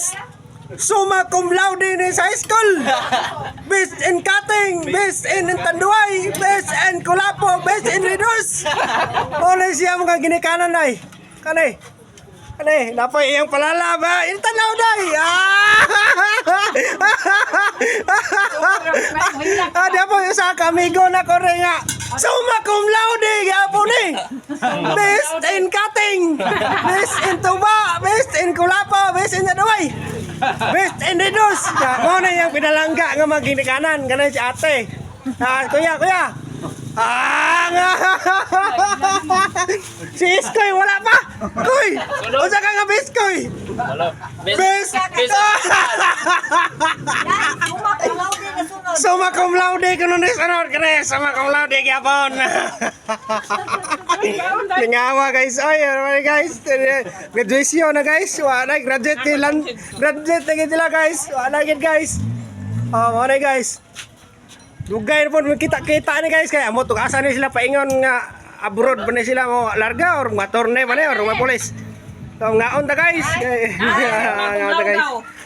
best summa cum laude ni sa high school. Best in cutting, best in tanduay, best in kulapo, best in reduce. Wala siya mga ginikanan ay. Kanay. Kanay, napay iyang palala ba? Intanaw day. Ah! ah, di po sa kamigo na ko rin nga. Summa cum laude, gapo ni. Best in cutting, best in tuba, best in kulapo, best in tanduay. Best in reduce. Ya, mo na yung pinalangga nga mga ginikanan. Ganun si ate. Ah, kuya, kuya. Ah, nga. si Iskoy, wala pa. Kuy, usa ka nga Biskoy. Best. Suma cum laude ko nun sunod kare. Suma cum laude gyapon. Nangawa guys. Oy, ano guys. Graduation na guys. Wala graduate nila. Graduate na gid guys. Wala gid guys. Oh, mo na guys. Dugay na po kita-kita ni guys kaya mo tugasan ni sila paingon nga abroad pa ni sila mo larga or matorne pa ni or polis. So ngaon ta guys. Ngaon ta guys.